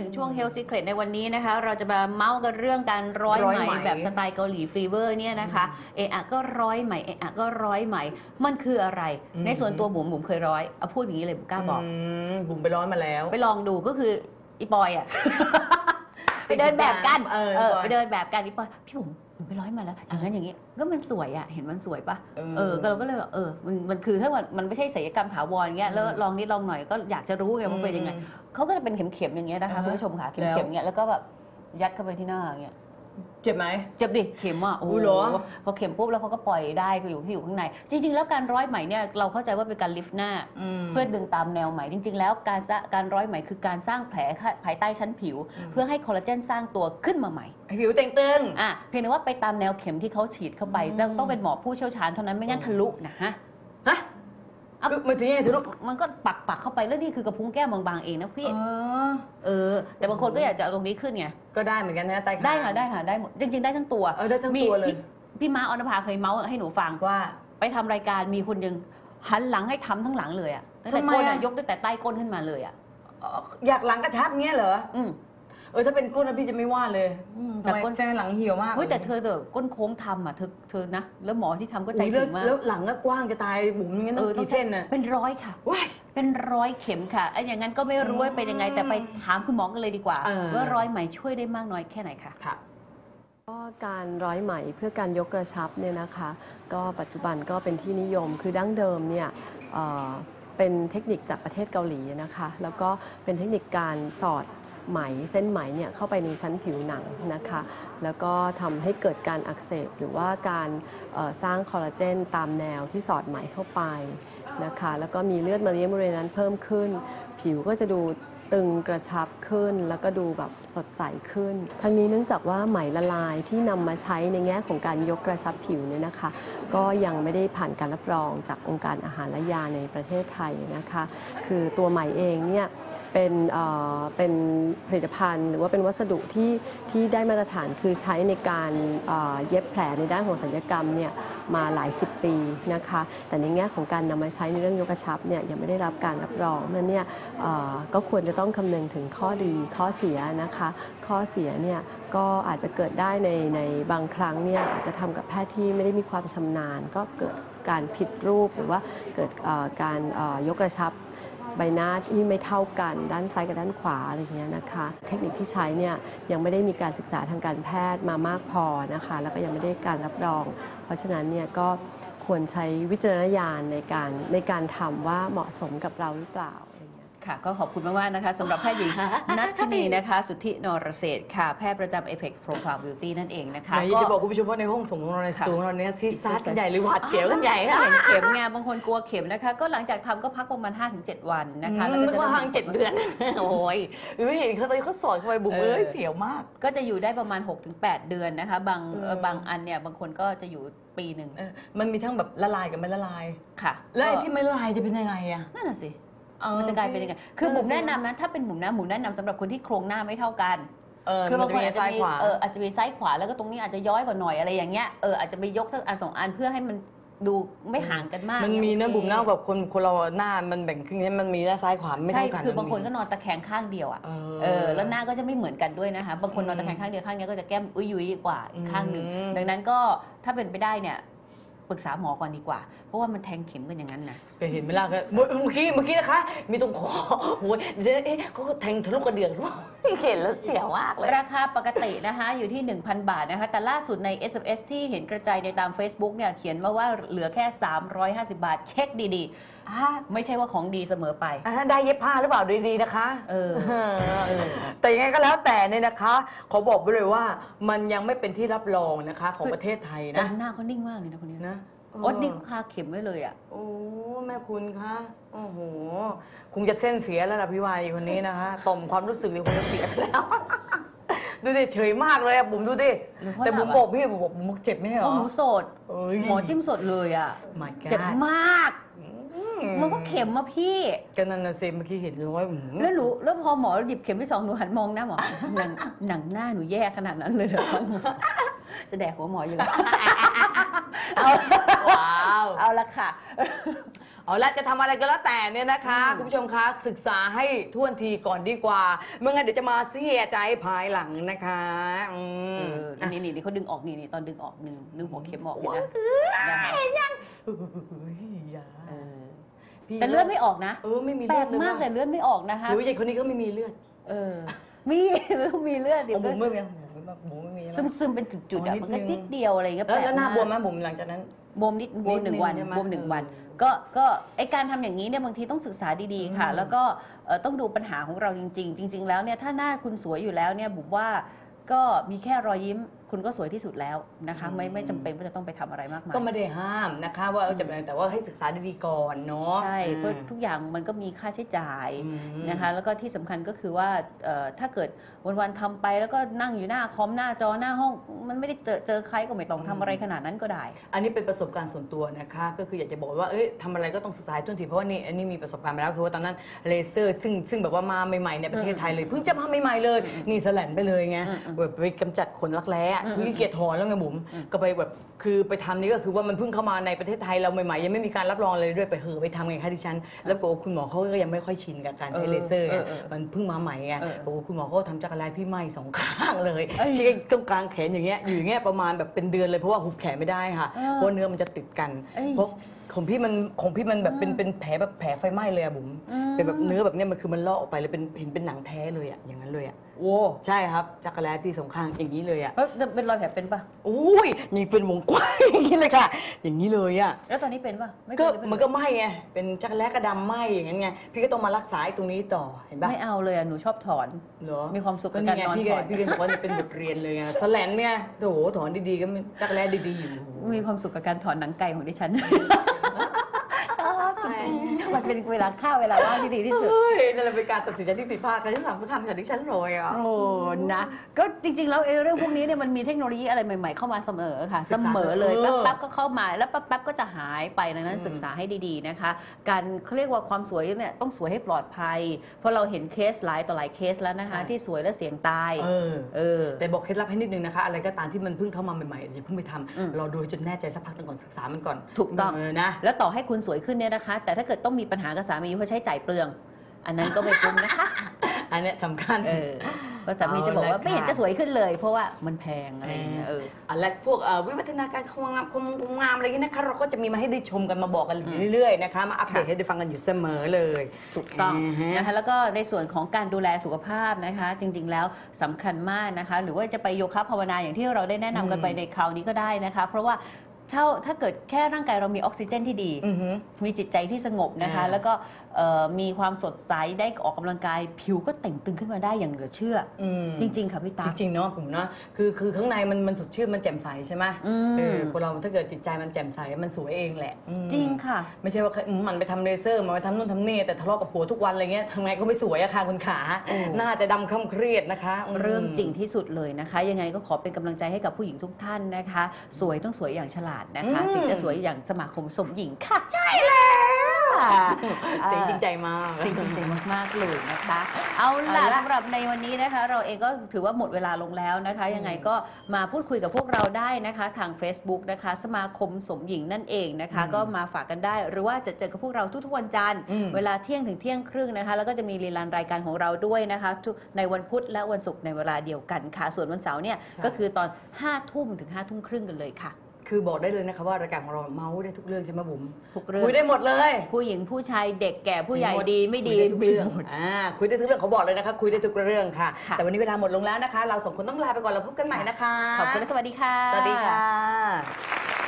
ถึงช่วง Health Secret ในวันนี้นะคะ เราจะมาเมาส์กันเรื่องการร้อยร้อยไหมไหมแบบสไตล์เกาหลีฟีเวอร์เนี่ยนะคะ เอะอะก็ร้อยไหมเอะอะก็ร้อยไหม มันคืออะไร อืม ในส่วนตัวบุ๋มบุ๋มเคยร้อยเอาพูดอย่างนี้เลยบุ๋มกล้าบอก มบุ๋มไปร้อยมาแล้ว ไปลองดูก็คืออีปอยอะไปเดินแบบกันเออเออปอยไปเดินแบบกันอีปอยพี่บุ๋มหนู ไปร้อยมาแล้วอย่างนั้นอย่างนี้ก็มันสวยอะเห็นมันสวยปะเออก็เราก็เลยแบบเออมันมันคือถ้ามันมันไม่ใช่ศัลยกรรมถาวรเงี้ยแล้วอืมลองนิดลองหน่อยก็อยากจะรู้ไงว่าเป็นยังไงเขาก็จะเป็นเข็มๆอย่างเงี้ยนะคะอ่าฮะคุณผู้ชมค่ะแล้วเข็มๆเงี้ยแล้วก็แบบยัดเข้าไปที่หน้าอย่างเงี้ย เจ็บไหม เจ็บดิเข็มอะโอ้อุ๊โหยเหรอ พอเข็มปุ๊บแล้วเขาก็ปล่อยได้ก็อยู่ที่อยู่ข้างใน จริง ๆ แล้วการร้อยไหมเนี่ยเราเข้าใจว่าเป็นการลิฟต์หน้าเพื่อดึงตามแนวไหมจริง ๆ แล้วการสร้างการร้อยไหมคือการสร้างแผลภายใต้ชั้นผิว อืม เพื่อให้คอลลาเจนสร้างตัวขึ้นมาใหม่ให้ผิวเต่งตึง อะเพียงแต่ว่าไปตามแนวเข็มที่เขาฉีดเข้าไปอืม ต้องต้องเป็นหมอผู้เชี่ยวชาญเท่านั้นไม่งั้นทะลุนะฮะฮะเอา คือมันถึงยังไงทะลุมันก็ปักปักเข้าไปแล้วนี่คือกระพุ้งแก้มบางๆเองนะพี่ อ๋อเออ แต่บางคนก็อยากจะเอาตรงนี้ขึ้นไง ก็ได้เหมือนกันนะไตขาได้ค่ะได้ค่ะได้หมดจริง ๆ ได้ทั้งตัวเออได้ทั้งมีตัวเลย พี่พี่ม้าออนภาเคยเมาส์ให้หนูฟัง ว่า ไปทำรายการมีคนยังหันหลังให้ทำทั้งหลังเลยอะตั้งแต่ทำไมก้นอะ อะยกตั้งแต่ใต้ก้นขึ้นมาเลยอะเอ่ออยากหลังกระชับเงี้ยเหรอ อืม เออถ้าเป็นก้นนะพี่จะไม่ว่าเลยอืมแต่ทำไมก้น แต่หลังเหี่ยวมากเฮ้ยแต่เธอเถอะก้นโค้งทำอะเธอเธอนะ แล้วหมอที่ทำก็ใจอุ๊ยถึงมากแล้วหลังก็กว้างจะตายบุ๋มอย่างงั้นเอต้อองต้องกี่เส้นน่ะเป็นร้อยค่ะ ว้าย เป็นร้อยเข็มค่ะไอ้อย่างนั้นก็ไม่รู้ว่าเป็นยังไง แต่ไปถามคุณหมอกันเลยดีกว่า เออ ว่าร้อยไหมช่วยได้มากน้อยแค่ไหนคะค่ะ ก็การร้อยไหมเพื่อการยกกระชับเนี่ยนะคะ ก็ปัจจุบันก็เป็นที่นิยมคือดั้งเดิมเนี่ยเอ่อเป็นเทคนิคจากประเทศเกาหลีนะคะ แล้วก็เป็นเทคนิคการสอด ไหมเส้นไหมเนี่ยเข้าไปในชั้นผิวหนังนะคะ แล้วก็ทำให้เกิดการอักเสบหรือว่าการสร้างคอลลาเจนตามแนวที่สอดไหมเข้าไปนะคะ แล้วก็มีเลือดมาเลี้ยงบริเวณนั้นเพิ่มขึ้น ผิวก็จะดูตึงกระชับขึ้นแล้วก็ดูแบบสดใสขึ้น ทั้งนี้เนื่องจากว่าไหมละลายที่นำมาใช้ในแง่ของการยกกระชับผิวเนี่ยนะคะ ก็ยังไม่ได้ผ่านการรับรองจากองค์การอาหารและยาในประเทศไทยนะคะ คือตัวไหมเองเนี่ย เป็นเอ่อเป็นผลิตภัณฑ์ หรือว่าเป็นวัสดุที่ที่ได้มาตรฐานคือใช้ในการเอ่อเย็บแผลในด้านของศัลยกรรมเนี่ยมาหลายสิบปีนะคะ แต่ในแง่ของการนำมาใช้ในเรื่องยกกระชับเนี่ยยังไม่ได้รับการรับรองนั้นเนี่ยเอ่อก็ควรจะต้องคำนึงถึงข้อดีข้อเสียนะคะ ข้อเสียเนี่ยก็อาจจะเกิดได้ในในบางครั้งเนี่ยอาจจะทำกับแพทย์ที่ไม่ได้มีความชำนาญ ก็เกิดการผิดรูปหรือว่าเกิดเอ่อการเอ่อยกกระชับ ใบหน้าที่ไม่เท่ากันด้านซ้ายกับด้านขวาอะไรอย่างเงี้ยนะคะ เทคนิคที่ใช้เนี่ยยังไม่ได้มีการศึกษาทางการแพทย์มามากพอนะคะ แล้วก็ยังไม่ได้การรับรอง เพราะฉะนั้นเนี่ยก็ควรใช้วิจารณญาณในการในการทำว่าเหมาะสมกับเราหรือเปล่า ค่ะ ก็ขอบคุณมาก ๆ นะคะสำหรับแพทย์หญิงนัชนีนะคะ สุทธินรเศรษฐ์ค่ะ แพทย์ประจำ Apex Profile Beauty นั่นเองนะคะ ไหนจะบอกคุณผู้ชมว่าในห้องส่งของเราในสตูของเราเนี่ยซีดซาดกันใหญ่เลยหวาดเสียวกันใหญ่ถ้าค่ะ เห็นเข็มไงบางคนกลัวเข็มนะคะ ก็หลังจากทำก็พักประมาณ 5-7 วันนะคะแล้วก็จะริ่ว่าห่างเจ็ดเดือน โอ้ยไม่เห็นเขาเลยเขาสอนเข้าไปบุ๋มเอ้ยเสียวมาก ก็จะอยู่ได้ประมาณ 6-8 เดือนนะคะ บางเออ เอ่อบางอันเนี่ยบางคนก็จะอยู่ปีหนึ่งเออมันมีทั้งแบบละลายกับไม่ละลาย ค่ะแล้วไอ้ก็ที่ไม่ละลายจะเป็นยังไงอะนั่นน่ะสิออ มันจะกลายเป็นยังไงคือนั่นบุ๋น่ะมสิแนะนำนะถ้าเป็นบุ๋มนะบุ๋มแนะนำสำหรับคนที่โครงหน้าไม่เท่ากัน เออคือบางคนมัอาจจะซ้ายมีขวาเอออาจจะมีซ้ายขวาแล้วก็ตรงนี้อาจจะย้อยกว่าหน่อยอะไรอย่างเงี้ยเอออาจจะไปยกสักอันสองอันเพื่อให้มันดูไม่ห่างกันมากมันมีนะโอเคบุ๋มเน่าแบบคนคนเราหน้ามันแบ่งครึ่งนี้มันมีด้านซ้ายขวาไม่ใช่เท่ากันคือบางคนก็มัมีนอนตะแคงข้างเดียวอะเออเออแล้วหน้าก็จะไม่เหมือนกันด้วยนะคะบางคนนอนตะแคงข้างเดียวข้างนี้ก็จะแก้มอุ้ยยุยกว่าอีกข้างหนึ่งอืมดังนั้นก็ถ้าเป็นไปได้เนี่ย ปรึกษาหมอก่อนดีกว่า เพราะว่ามันแทงเข็มกันอย่างนั้นนะเคยเห็นไหมล่ะก็เมื่อเมื่อกี้เมื่อกี้นะคะ มีตรงคอโอ้ยเดี๋ยวเอ๊ะเขาก็แทงทะลุกระเดือกหรือเปล่าเห็นแล้วเสียวมากเลยราคาปกตินะคะอยู่ที่ 1,000 บาทนะคะ แต่ล่าสุดใน SMS ที่เห็นกระจายในตาม Facebook เนี่ยเขียนมาว่าเหลือแค่ 350 บาท เช็คดีๆ ไม่ใช่ว่าของดีเสมอไป อ่าได้เย็บผ้าหรือเปล่าดีๆนะคะ เออเออ แต่ยังไงก็แล้วแต่เนี่ยนะคะขอบอกไปเลยว่ามันยังไม่เป็นที่รับรองนะคะของประเทศไทยแต่นะหน้าเขานิ่งมากเลยนะคนนี้นะโอ๊ตนี่เขาคาเข็มไว้เลยอะ โอ้แม่คุณคะโอ้โหคงจะเส้นเสียแล้วล่ะพี่วายคนนี้นะคะต่อมความรู้สึกนี่คงจะเสียไปแล้ว ดูดิเฉยมากเลยอะบุ๋มดูดิหรือเพราะแต่บุ๋มหลับอะ บอกพี่บุ๋มบอกบุ๋มเจ็บไม่ใช่เหรเพอราะหนูโสด เอ้ย หมอจิ้มสดเลยอะ My God เจ็บมาก อื มันก็เข็มมาพี่ ก็นั่นน่ะสิเมื่อกี้เห็นร้อยหืมแล้วหนูแล้วพอหมอหยิบเข็มที่สองหนูหันมองหน้าหมอ หนังหนังหน้าหนูแย่ขนาดนั้นเลยเหรอจะแดกหัวหมออยู่แล้ว เอาว้าวเอาละค่ะ เอาละจะทำอะไรก็แล้วแต่เนี่ยนะคะ อืม คุณผู้ชมคะศึกษาให้ท่วนทีก่อนดีกว่าเมื่อไงนเดี๋ยวจะมาเสียใจภายหลังนะคะอืเอมอนี่นี่นี่เขาดึงออกนี่นี่ตอนดึงออกหนึ่งดึงหัวเข็มออกนี่นะนะคะเฮ้ยอย่าเออ พี่แต่เลือดไม่ออกนะ เออไม่มีแปลเลือดเลยกมากแต่ว่ะเลือดไม่ออกนะคะหรือว่าใหญ่คนนี้ก็ไม่มีเลือดเออ มีต้องมีเลือดขเดี๋ยอวงบุ๋มไม่มีบุ๋มไม่มีซึมซึมๆเป็นจุดๆอะอ๋อนิดมันก็นึงนิดเดียวอะไรเงี้ยแล้วแล้วหน้าแปลกมกบวมไหมบุ๋มหลังจากนั้น บวมนิดบวมหนึ่งวันนิดนึงใช่ไหมบวมหนึ่งเออวัน ก็ก็ไอการทำอย่างนี้เนี่ยบางทีต้องศึกษาดีๆค่ะ อืม แล้วก็เอ่อต้องดูปัญหาของเราจริง ๆ จริง ๆ แล้วเนี่ยถ้าหน้าคุณสวยอยู่แล้วเนี่ยบุ๋มว่าก็มีแค่รอยยิ้มคุณก็สวยที่สุดแล้วนะคะไม่ไม่จำเป็นว่าจะต้องไปทำอะไรมากมายก็ไม่ได้ห้ามนะคะ ว่าเออจะแต่ว่าให้ศึกษาดีๆก่อนเนาะ ใช่เพราะอืมทุกอย่างมันก็มีค่าใช้จ่ายอืม นะคะแล้วก็ที่สำคัญก็คือว่าเอ่อถ้าเกิดวันๆทำไปแล้วก็นั่งอยู่หน้าคอมหน้าจอหน้าห้อง มันไม่ได้เจอเจอใครก็ไม่ต้องทำอะไรขนาดนั้นก็ได้ อันนี้เป็นประสบการณ์ส่วนตัวนะคะ ก็คืออยากจะบอกว่าเอ้ยทำอะไรก็ต้องศึกษาให้ทุนทีเพราะว่านี่อันนี้มีประสบการณ์มาแล้วคือว่าตอนนั้นเลเซอร์ ซึ่งซึ่งแบบว่ามาใหม่ๆในประเทศไทยเลยเพิ่งจะมาใหม่ๆเลย นี่สแลนไปเลยไงอืมอืม แบบไปกำจัดขนรักแร้อะอืมคือขี้เกียจถอนแล้วไงบุ๋มอืมก็ไปแบบคือไปทำนี่ก็คือว่ามันเพิ่งเข้ามาในประเทศไทยเราใหม่ๆยังไม่มีการรับรองเลยด้วยไปเหอะไปทำไงคะดิฉัน แล้วบอกว่าคุณหมอเขาก็ยังไม่ค่อยชินกับการใช้เออเลเซอร์เอไงอเออมันเพิ่งมาใหม่ไงเออบอกว่าคุณหมอเขาก็ทำจักรแลพี่ไหม้สองข้างเลยเอ้ยที่ตรงกลางแขนอย่างเงี้ยอยู่อย่างเงี้ยประมาณแบบเป็นเดือนเลยเพราะว่าหุบแขนไม่ได้ค่ะเออเพราะเนื้อมันจะติดกันเอ้ยเพราะ ของพี่มันของพี่มันแบบเป็นอืมเป็นแผลแบบแผลไฟไหม้เลยอะบุ๋มอืมเป็นแบบเนื้อแบบเนี้ยมันคือมันลอกออกไปเลยเป็นเห็นเป็นหนังแท้เลยอะอย่างนั้นเลยอะโว้ใช่ครับจักรแลพี่สองข้างอย่างนี้เลยอะแล้วเป็นรอยแผลเป็นปะอุ้ยนี่เป็นวงกว้างอย่างนี้เลยค่ะ อย่างนี้เลยอะแล้วตอนนี้เป็นปะไม่เป็ก็นหรือเป็นมันก็ไหม้ไงเป็นจักรแลกระดำไหม้อย่างนั้นไงพี่ก็ต้องมารักษาไอ้ตรงนี้ต่อเห็นปะไม่เอาเลยอะหนูชอบถอน เหรอมีความสุขกับนี่การไงนอนพี่ถก็อน พี่ก็บอกว่านี่เป็นบทเรียนเลยไงสแลนเนี่ยโถถอนดีๆก็มันจักรแลดีๆอยู่ มีความสุขกับการถอนหนังไก่ของดิฉันชอบจริงๆ มันเป็นเวลาค่าเวลาว่างที่ดีที่สุด เฮ้ยนั่นแหละเป็นการตัดสินใจที่ผิดพลาดกันที่สำคัญกับดิฉันเลยอะ โอ้นะก็จริงๆแล้วไอ้เรื่องพวกนี้เนี่ยมันมีเทคโนโลยีอะไรใหม่ ๆ เข้ามาเสมอค่ะ ศึเสกษามอเลยเออแป๊บๆก็เข้ามาแล้วแป๊บๆก็จะหายไปดังนั้นอืม ศึกษาให้ดีๆนะคะ การเขาเรียกว่าความสวยเนี่ยต้องสวยให้ปลอดภัย เพราะเราเห็นเคสหลายต่อหลายเคสแล้วนะคะ ที่สวยแล้วเสียงตายเออ เออ แต่บอกเคล็ดลับให้นิดนึงนะคะ อะไรก็ตามที่มันเพิ่งเข้ามาใหม่ๆอย่าเพิ่งไปทอืมำเราดูให้จนแน่ใจสักพักหนึงก่อนศึกษามันก่อนถูกต้องเออนะ แล้วต่อให้คุณสวยขึ้นเนี่ยนะคะ แต่ถ้าเกิดต้องมีปัญหากับสามีเพราะใช้จ่ายเปลือง อันนั้นก็ไม่คุ้มนะคะ อันเนี้ยสำคัญ เออเพราะสามีจะบอกว่าเอาละไม่เห็นค่ะจะสวยขึ้นเลย เพราะว่ามันแพงอะไรอย่างเงี้ยเออ อันแรกพวกเอ่อวิวัฒนาการความงามความความงามอะไรอย่างนี้นะคะเราก็จะมีมาให้ได้ชมกันมาบอกกันเรื่อยๆนะคะมาอัปเดตค่ะ ให้ได้ฟังกันอยู่เสมอเลยถูกต้องาฮะ นะคะแล้วก็ในส่วนของการดูแลสุขภาพนะคะ จริงๆแล้วสำคัญมากนะคะ หรือว่าจะไปโยคะภาวนาอย่างที่เราได้แนะนำกันไปอืมในคราวนี้ก็ได้นะคะ เพราะว่า ถ้าถ้าเกิดแค่ร่างกายเรามีออกซิเจนที่ดี อือหือ มีจิตใจที่สงบนะคะ อ่า แล้วก็เอ่อมีความสดใสได้ออกกำลังกายผิวก็แต่งตึงขึ้นมาได้อย่างเหลือเชื่ออืม จริง ๆ ค่ะพี่จตาริงๆเนาะผมนะคือคือข้างในมันมันสดชื่นมันแจ่มใสใช่ไหมอืม เออคนเราถ้าเกิดจิตใจมันแจ่มใสมันสวยเองแหละอืมจริงค่ะ ไม่ใช่ว่าอืมมันไปทำเลเซอร์มันไปทำนู่นทำนี่แต่ทะเลาะกับผัวทุกวันอะไรเงี้ยทำไงก็ไม่สวยอะค่ะคุณขาโอ้ หน้าจะดำคล้ำเครียดนะคะม เรื่องจริงที่สุดเลยนะคะ ยังไงก็ขอเป็นกำลังใจให้กับผู้หญิงทุกท่านนะคะ สวยต้องสวยอย่างฉลาดนะคะอืมถึงจะสวยอย่างสมาคมสมหญิงค่ะ ใช่แล้วเสียงจริงใจมากสิ่งจริงๆมากๆเลยนะคะเอาล่ะเอาล่ะสำหรับในวันนี้นะคะ เราเองก็ถือว่าหมดเวลาลงแล้วนะคะ ยังไงก็มาพูดคุยกับพวกเราได้นะคะ ทาง Facebook นะคะ สมาคมสมหญิงนั่นเองนะคะอืมก็มาฝากกันได้ หรือว่าจะเจอกับพวกเราทุกๆวันจันทร์อืมเวลาเที่ยงถึงเที่ยงครึ่งนะคะ แล้วก็จะมีรีลันรายการของเราด้วยนะคะทุกในวันพุธและวันศุกร์ในเวลาเดียวกันค่ะ ส่วนวันเสาร์เนี่ยค่ะก็คือตอน5ทุ่มถึง5ทุ่มครึ่งกันเลยค่ะ คือบอกได้เลยนะคะว่ารายการของเราเมาส์ได้ทุกเรื่องใช่ไหมบุ๋มทุกเรื่องคุยได้หมดเลย ผู้หญิงผู้ชายเด็กแก่ผู้ใหญ่หมดดีไม่ดีคุยได้ทุกเรื่องมีหมดอ่าคุยได้ทุกเรื่องเขาบอกเลยนะคะ คุยได้ทุกเรื่องค่ะค่ะ แต่วันนี้เวลาหมดลงแล้วนะคะ เราสองคนต้องลาไปก่อนเราพบกันใหม่นะคะขอบคุณและสวัสดีค่ะ สวัสดีค่ะ